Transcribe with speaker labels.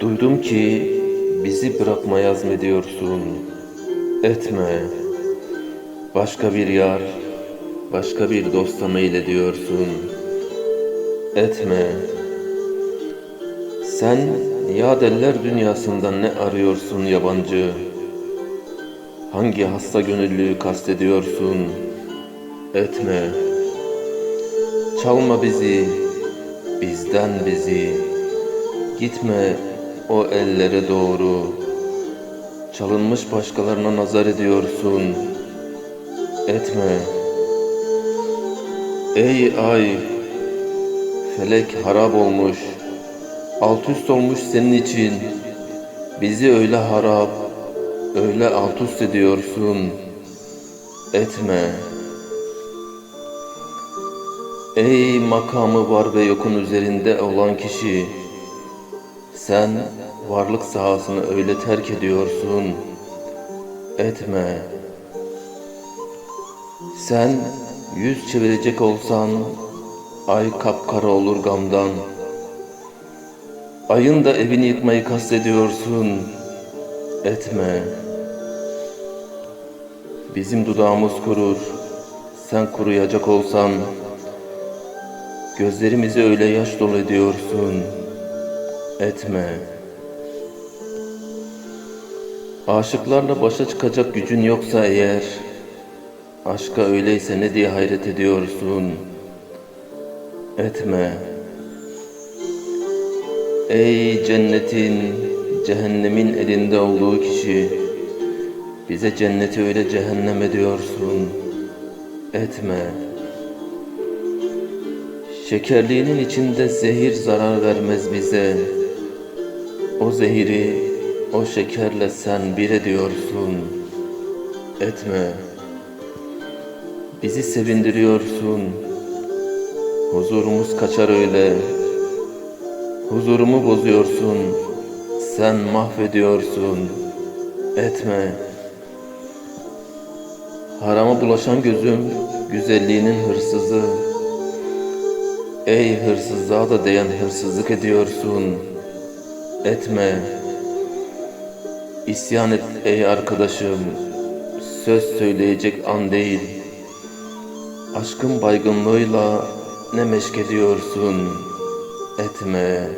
Speaker 1: Duydum ki bizi bırakmaya azmediyorsun. Etme. Başka bir yar, başka bir dosta meylediyorsun. Etme. Sen yadeller dünyasından ne arıyorsun yabancı? Hangi hasta gönüllüyü kastediyorsun? Etme. Çalma bizi, bizden bizi. Gitme o ellere doğru. Çalınmış başkalarına nazar ediyorsun. Etme. Ey ay, felek harap olmuş. Alt üst olmuş senin için. Bizi öyle harap, öyle alt üst ediyorsun. Etme. Ey makamı var ve yokun üzerinde olan kişi. Sen varlık sahasını öyle terk ediyorsun. Etme. Sen yüz çevirecek olsan ay kapkara olur gamdan. Ayın da evini yıkmayı kastediyorsun. Etme. Bizim dudağımız kurur. Sen kuruyacak olsan gözlerimizi öyle yaş dolu ediyorsun. Etme. Aşıklarla başa çıkacak gücün yoksa eğer aşka öyleyse ne diye hayret ediyorsun. Etme. Ey cennetin, cehennemin elinde olduğu kişi, bize cenneti öyle cehennem ediyorsun. Etme. Şekerliğinin içinde zehir zarar vermez bize. O zehiri o şekerle sen bir ediyorsun. Etme. Bizi sevindiriyorsun. Huzurumuz kaçar öyle. Huzurumu bozuyorsun. Sen mahvediyorsun. Etme. Harama bulaşan gözüm güzelliğinin hırsızı. Ey hırsızlığa da değen hırsızlık ediyorsun. Etme. İsyan et ey arkadaşım. Söz söyleyecek an değil. Aşkın baygınlığıyla ne meşk ediyorsun. Etme.